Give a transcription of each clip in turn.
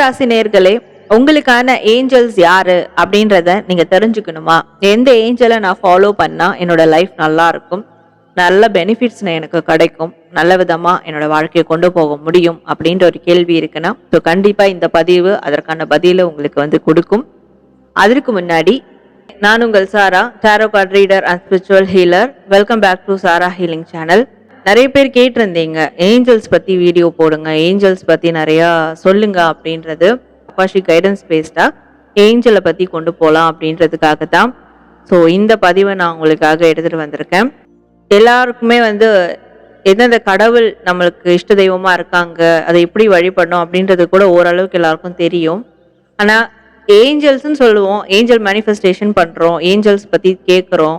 கும்பராசி நேர்களே உங்களுக்கான ஏஞ்சல்ஸ் யாரு அப்படின்றத நீங்க தெரிஞ்சுக்கணுமா? எந்த ஏஞ்சலை நான் ஃபாலோ பண்ணா என்னோட லைஃப் நல்லா இருக்கும் நல்ல பெனிஃபிட்ஸ் எனக்கு கிடைக்கும் நல்ல விதமா என்னோட வாழ்க்கையை கொண்டு போக முடியும் அப்படின்ற ஒரு கேள்வி இருக்குன்னா ஸோ கண்டிப்பா இந்த பதிவு அதற்கான பதிலை உங்களுக்கு வந்து கொடுக்கும். அதற்கு முன்னாடி நான் உங்கள் Sara tarot card reader and spiritual healer welcome back to Sara healing channel நிறைய பேர் கேட்டிருந்தீங்க ஏஞ்சல்ஸ் பற்றி வீடியோ போடுங்க ஏஞ்சல்ஸ் பற்றி நிறையா சொல்லுங்க அப்படின்றது அப்பாஷி கைடன்ஸ் பேஸ்டாக ஏஞ்சலை பற்றி கொண்டு போகலாம் அப்படின்றதுக்காக தான் ஸோ இந்த பதிவை நான் உங்களுக்காக எடுத்துட்டு வந்திருக்கேன். எல்லாருக்குமே வந்து எந்தெந்த கடவுள் நம்மளுக்கு இஷ்ட தெய்வமாக இருக்காங்க அதை எப்படி வழிபடணும் அப்படின்றது கூட ஓரளவுக்கு எல்லாருக்கும் தெரியும். ஆனால் ஏஞ்சல்ஸ்ன்னு சொல்லுவோம் ஏஞ்சல் மேனிஃபெஸ்டேஷன் பண்ணுறோம் ஏஞ்சல்ஸ் பற்றி கேட்குறோம்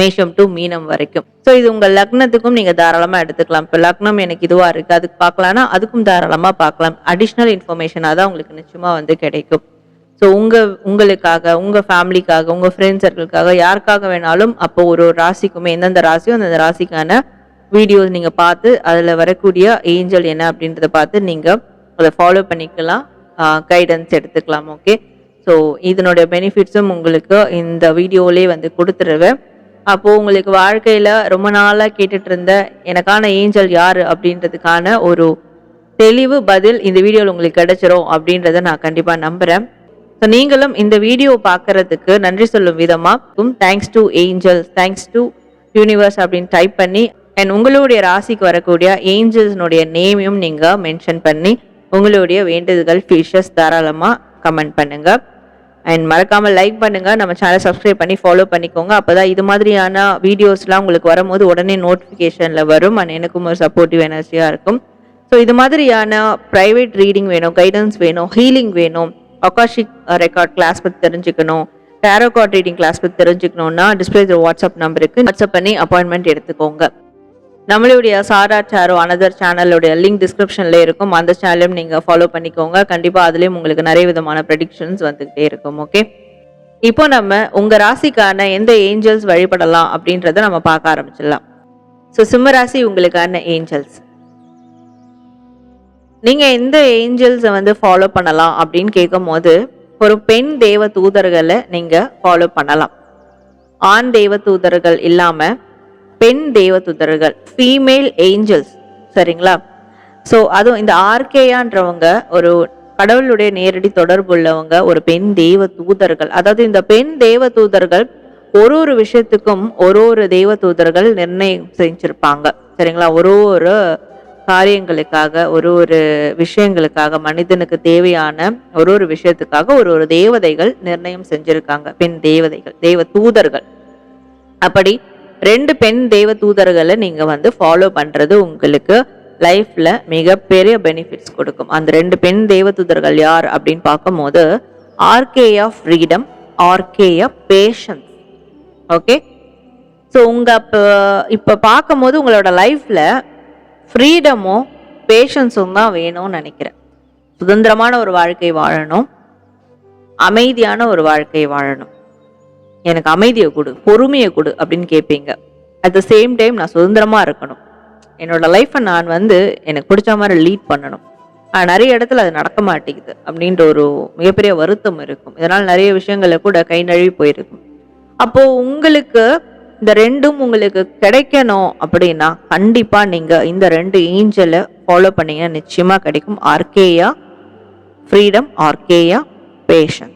மேஷம் டு மீனம் வரைக்கும். ஸோ இது உங்கள் லக்னத்துக்கும் நீங்கள் தாராளமாக எடுத்துக்கலாம். இப்போ லக்னம் எனக்கு இதுவாக இருக்குது அதுக்கு பார்க்கலாம்னா அதுக்கும் தாராளமாக பார்க்கலாம். அடிஷ்னல் இன்ஃபர்மேஷனாக தான் உங்களுக்கு நிச்சயமாக வந்து கிடைக்கும். ஸோ உங்கள் உங்களுக்காக உங்கள் ஃபேமிலிக்காக உங்கள் ஃப்ரெண்ட்ஸ் சர்க்கிளுக்காக யாருக்காக வேணாலும் அப்போ ஒரு ஒரு ராசிக்குமே எந்தெந்த ராசியோ அந்தந்த ராசிக்கான வீடியோஸ் நீங்கள் பார்த்து அதில் வரக்கூடிய ஏஞ்சல் என்ன அப்படின்றத பார்த்து நீங்கள் அதை ஃபாலோ பண்ணிக்கலாம். கைடன்ஸ் எடுத்துக்கலாம் ஓகே ஸோ இதனுடைய பெனிஃபிட்ஸும் உங்களுக்கு இந்த வீடியோலேயே வந்து கொடுத்துருவேன். அப்போது உங்களுக்கு வாழ்க்கையில் ரொம்ப நாளாக கேட்டுட்டு இருந்த எனக்கான ஏஞ்சல் யார் அப்படின்றதுக்கான ஒரு தெளிவு பதில் இந்த வீடியோவில் உங்களுக்கு கிடைச்சிரும் அப்படின்றத நான் கண்டிப்பாக நம்புகிறேன் ஸோ நீங்களும் இந்த வீடியோ பார்க்கறதுக்கு நன்றி சொல்லும் விதமா thanks to angels thanks to universe அப்படின்னு டைப் பண்ணி அண்ட் உங்களுடைய ராசிக்கு வரக்கூடிய ஏஞ்சல்ஸ்னுடைய நேமையும் நீங்கள் மென்ஷன் பண்ணி உங்களுடைய வேண்டுதல்கள் ஃபிஷஸ் தாராளமாக கமெண்ட் பண்ணுங்கள் அண்ட் மறக்காமல் லைக் பண்ணுங்க. நம்ம சேனலை சப்ஸ்கிரைப் பண்ணி ஃபாலோ பண்ணிக்கோங்க. அப்பதான் இது மாதிரியான வீடியோஸ்லாம் உங்களுக்கு வரும்போது உடனே நோட்டிஃபிகேஷனில் வரும். அண்ட் எனக்கும் ஒரு சப்போர்ட்டிவ் எனர்ஜியாக இருக்கும். ஸோ இது மாதிரியான ப்ரைவேட் ரீடிங் வேணும் கைடன்ஸ் வேணும் ஹீலிங் வேணும். அகாஷிக் ரெக்கார்ட் கிளாஸ் பற்றி தெரிஞ்சுக்கணும். டேரோ கார்ட் ரீடிங் கிளாஸ் பற்றி தெரிஞ்சுக்கணும்னா டிஸ்பிளே வாட்ஸ்அப் நம்பருக்கு வாட்ஸ்அப் பண்ணி அப்பாயின்மெண்ட் எடுத்துக்கோங்க. நம்மளுடைய சாரா சாரோ அனதர் சேனலுடைய லிங்க் டிஸ்கிரிப்ஷனில் இருக்கும். அந்த சேனலையும் நீங்கள் ஃபாலோ பண்ணிக்கோங்க. கண்டிப்பாக அதுலேயும் உங்களுக்கு நிறைய விதமான ப்ரெடிக்ஷன்ஸ் வந்துகிட்டே இருக்கும் ஓகே இப்போ நம்ம உங்கள் ராசிக்கான எந்த ஏஞ்சல்ஸ் வழிபடலாம் அப்படின்றத நம்ம பார்க்க ஆரம்பிச்சிடலாம். ஸோ சிம்மராசி உங்களுக்கான ஏஞ்சல்ஸ் நீங்கள் எந்த ஏஞ்சல்ஸை வந்து ஃபாலோ பண்ணலாம் அப்படின்னு கேட்கும்போது ஒரு பெண் தேவ தூதர்களை நீங்கள் ஃபாலோ பண்ணலாம். ஆண் தெய்வ தூதர்கள் இல்லாமல் பெண் தேவதூதர்கள் ஃபீமேல் ஏஞ்சல்ஸ் சரிங்களா? ஸோ அதுவும் இந்த ஆர்கேயான்றவங்க ஒரு கடவுளுடைய நேரடி தொடர்பு உள்ளவங்க ஒரு பெண் தெய்வ தூதர்கள் அதாவது இந்த பெண் தெய்வ தூதர்கள் ஒரு ஒரு விஷயத்துக்கும் ஒரு ஒரு தெய்வ தூதர்கள் நிர்ணயம் செஞ்சிருப்பாங்க. சரிங்களா? ஒரு ஒரு காரியங்களுக்காக ஒரு ஒரு விஷயங்களுக்காக மனிதனுக்கு தேவையான ஒரு ஒரு விஷயத்துக்காக ஒரு ஒரு தேவதைகள் நிர்ணயம் செஞ்சிருக்காங்க. பெண் தேவதைகள் தெய்வ தூதர்கள் அப்படி ரெண்டு பெண் தெய்வ தூதர்களை நீங்கள் வந்து ஃபாலோ பண்ணுறது உங்களுக்கு லைஃப்பில் மிகப்பெரிய பெனிஃபிட்ஸ் கொடுக்கும். அந்த ரெண்டு பெண் தெய்வ தூதர்கள் யார் அப்படின்னு பார்க்கும்போது archeia of freedom archeia of patience okay so உங்கள் இப்போ இப்போ பார்க்கும்போது உங்களோட லைஃப்பில் ஃப்ரீடமும் பேஷன்ஸும் தான் வேணும்னு நினைக்கிறேன். சுதந்திரமான ஒரு வாழ்க்கை வாழணும். அமைதியான ஒரு வாழ்க்கை வாழணும். எனக்கு அமைதியை கொடு பொறுமையை கொடு அப்படின்னு கேட்பீங்க அட் த சேம் டைம் நான் சுதந்திரமாக இருக்கணும். என்னோட லைஃப்பை நான் வந்து எனக்கு பிடிச்ச மாதிரி லீட் பண்ணணும். ஆனால் நிறைய இடத்துல அது நடக்க மாட்டேங்குது அப்படின்ற ஒரு மிகப்பெரிய வருத்தம் இருக்கும். இதனால் நிறைய விஷயங்கள்ல கூட கை நழுவி போயிருக்கும். அப்போது உங்களுக்கு இந்த ரெண்டும் உங்களுக்கு கிடைக்கணும் அப்படின்னா கண்டிப்பாக நீங்கள் இந்த ரெண்டு ஏஞ்சலை ஃபாலோ பண்ணீங்கன்னா நிச்சயமாக கிடைக்கும். Archeia freedom archeia patience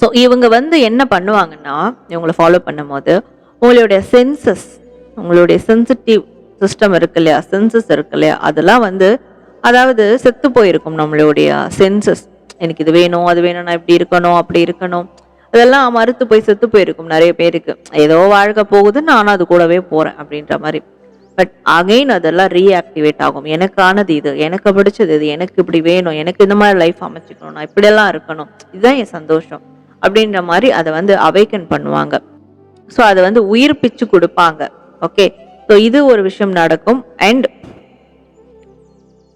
so இவங்க வந்து என்ன பண்ணுவாங்கன்னா இவங்களை ஃபாலோ பண்ணும்போது உங்களுடைய சென்சஸ் உங்களுடைய சென்சிட்டிவ் சிஸ்டம் இருக்கு இல்லையா? சென்சஸ் இருக்கு இல்லையா? அதெல்லாம் வந்து அதாவது செத்து போயிருக்கும் நம்மளுடைய சென்சஸ் எனக்கு இது வேணும் அது வேணும் நான் இப்படி இருக்கணும் அப்படி இருக்கணும். அதெல்லாம் மறுத்து போய் செத்து போயிருக்கும் நிறைய பேருக்கு. ஏதோ வாழ்க்கை போகுது நானும் அது கூடவே போகிறேன் அப்படின்ற மாதிரி. பட் அகைன் அதெல்லாம் ரீஆக்டிவேட் ஆகும். எனக்கானது இது எனக்கு பிடிச்சது இது எனக்கு இப்படி வேணும் எனக்கு இந்த மாதிரி லைஃப் அமைச்சிக்கணும் நான் இப்படியெல்லாம் இருக்கணும். இதுதான் என் சந்தோஷம். அப்படின்ற மாதிரி அதை வந்து அவைக்கன் பண்ணுவாங்க. ஸோ அதை வந்து உயிர் பிச்சு கொடுப்பாங்க. ஓகே ஸோ இது ஒரு விஷயம் நடக்கும். அண்ட்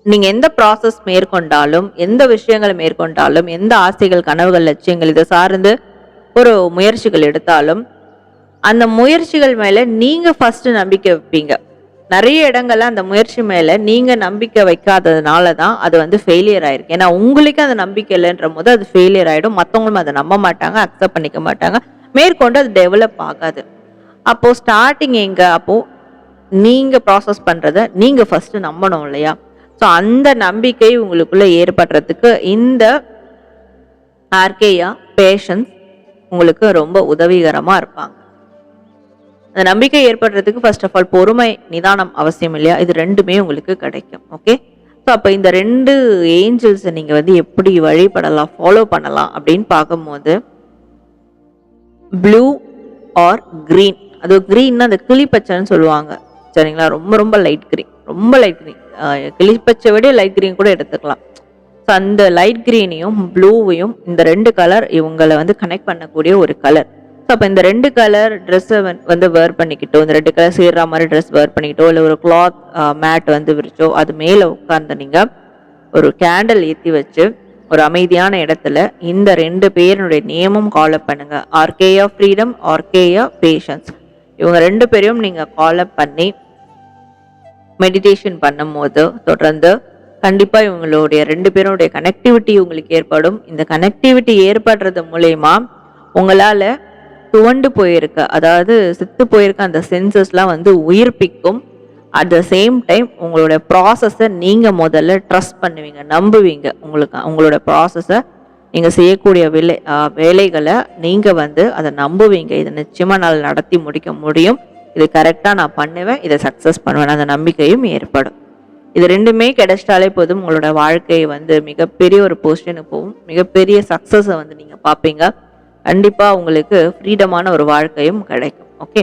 நீங்கள் எந்த ப்ராசஸ் மேற்கொண்டாலும் எந்த விஷயங்களை மேற்கொண்டாலும் எந்த ஆசைகள் கனவுகள் லட்சியங்கள் இதை சார்ந்து ஒரு முயற்சிகள் எடுத்தாலும் அந்த முயற்சிகள் மேலே நீங்கள் ஃபஸ்ட்டு நம்பிக்கை வைப்பீங்க. நிறைய இடங்கள்ல அந்த முயற்சி மேல நீங்க நம்பிக்கை வைக்காததுனால தான் அது வந்து ஃபெயிலியர் ஆயிருக்கு. ஏன்னா உங்களுக்கு அந்த நம்பிக்கை இல்லைன்ற போது அது ஃபெயிலியர் ஆயிடும். மற்றவங்களும் அதை நம்ப மாட்டாங்க அக்செப்ட் பண்ணிக்க மாட்டாங்க. மேற்கொண்டு அது டெவலப் ஆகாது. அப்போ ஸ்டார்டிங் எங்க? அப்போ நீங்க ப்ராசஸ் பண்றத நீங்க ஃபர்ஸ்ட் நம்பணும் இல்லையா? ஸோ அந்த நம்பிக்கை உங்களுக்குள்ள ஏற்படுறதுக்கு இந்த ஆர்கேயா பேஷன்ஸ் உங்களுக்கு ரொம்ப உதவிகரமாக இருப்பாங்க. அந்த நம்பிக்கை ஏற்படுறதுக்கு ஃபர்ஸ்ட் ஆஃப் ஆல் பொறுமை நிதானம் அவசியம் இல்லையா? இது ரெண்டுமே உங்களுக்கு கிடைக்கும் ஓகே ஸோ அப்போ இந்த ரெண்டு ஏஞ்சல்ஸை நீங்கள் வந்து எப்படி வழிபடலாம் ஃபாலோ பண்ணலாம் அப்படின்னு பார்க்கும்போது ப்ளூ ஆர் க்ரீன் அது க்ரீன்னா அந்த கிளிப்பச்சைன்னு சொல்லுவாங்க. சரிங்களா? ரொம்ப ரொம்ப லைட் க்ரீன் ரொம்ப லைட் க்ரீன் கிளிப்பச்சை விட லைட் க்ரீன் கூட எடுத்துக்கலாம். ஸோ அந்த லைட் க்ரீனையும் ப்ளூவையும் இந்த ரெண்டு கலர் இவங்களை வந்து கனெக்ட் பண்ணக்கூடிய ஒரு கலர் அப்போ இந்த ரெண்டு கலர் ட்ரெஸ்ஸை வந்து வேர் பண்ணிக்கிட்டோ இந்த ரெண்டு கலர் சேர்ற மாதிரி ட்ரெஸ் வேர் பண்ணிக்கிட்டோ இல்லை ஒரு கிளாத் மேட் வந்து விரிச்சோ அது மேலே உட்கார்ந்து நீங்கள் ஒரு கேண்டில் ஏற்றி வச்சு ஒரு அமைதியான இடத்துல இந்த ரெண்டு பேருடைய நேமும் கால் அப் பண்ணுங்க. ஆர்கேயா ஃப்ரீடம் ஆர்கேயா பேஷன்ஸ் இவங்க ரெண்டு பேரையும் நீங்கள் கால் அப் பண்ணி மெடிடேஷன் பண்ணும்போது தொடர்ந்து கண்டிப்பாக இவங்களுடைய ரெண்டு பேருடைய கனெக்டிவிட்டி உங்களுக்கு ஏற்படும். இந்த கனெக்டிவிட்டி ஏற்படுறது மூலயமா உங்களால் துவண்டு போயிருக்க அதாவது செத்து போயிருக்க அந்த சென்சஸ்லாம் வந்து உயிர்ப்பிக்கும். அட் த சேம் டைம் உங்களோட ப்ராசஸை நீங்கள் முதல்ல ட்ரஸ்ட் பண்ணுவீங்க நம்புவீங்க. உங்களுக்கு உங்களோட ப்ராசஸை நீங்கள் செய்யக்கூடிய வேலை வேலைகளை நீங்கள் வந்து அதை நம்புவீங்க. இதை நிச்சயமாக நான் நடத்தி முடிக்க முடியும். இது கரெக்டாக நான் பண்ணுவேன் இதை சக்ஸஸ் பண்ணுவேன். அந்த நம்பிக்கையும் ஏற்படும். இது ரெண்டுமே கிடைச்சிட்டாலே போதும். உங்களோட வாழ்க்கையை வந்து மிகப்பெரிய ஒரு பொசிஷனுக்கு போகும். மிகப்பெரிய சக்ஸஸை வந்து நீங்கள் பார்ப்பீங்க. கண்டிப்பாக உங்களுக்கு ஃப்ரீடமான ஒரு வாழ்க்கையும் கிடைக்கும் ஓகே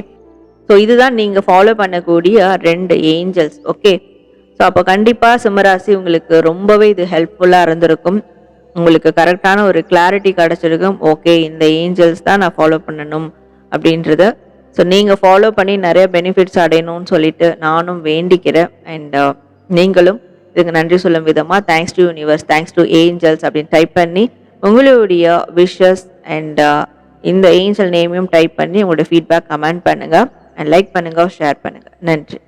ஸோ இதுதான் நீங்கள் ஃபாலோ பண்ணக்கூடிய ரெண்டு ஏஞ்சல்ஸ் ஓகே ஸோ அப்போ கண்டிப்பாக சிம்மராசி உங்களுக்கு ரொம்பவே இது ஹெல்ப்ஃபுல்லாக இருந்திருக்கும். உங்களுக்கு கரெக்டான ஒரு கிளாரிட்டி கிடச்சிருக்கும். ஓகே இந்த ஏஞ்சல்ஸ் தான் நான் ஃபாலோ பண்ணணும் அப்படின்றத. ஸோ நீங்கள் ஃபாலோ பண்ணி நிறைய பெனிஃபிட்ஸ் அடையணும்னு சொல்லிட்டு நானும் வேண்டிக்கிறேன். அண்ட் uh, நீங்களும் இதுக்கு நன்றி சொல்லும் விதமாக thanks to universe thanks to angels அப்படின்னு டைப் பண்ணி உங்களுடைய விஷஸ் அண்ட் uh, இந்த ஏஞ்சல் நேமையும் டைப் பண்ணி உங்களோட ஃபீட்பேக் கமெண்ட் பண்ணுங்கள் அண்ட் லைக் பண்ணுங்கள் ஷேர் பண்ணுங்கள் நன்றி.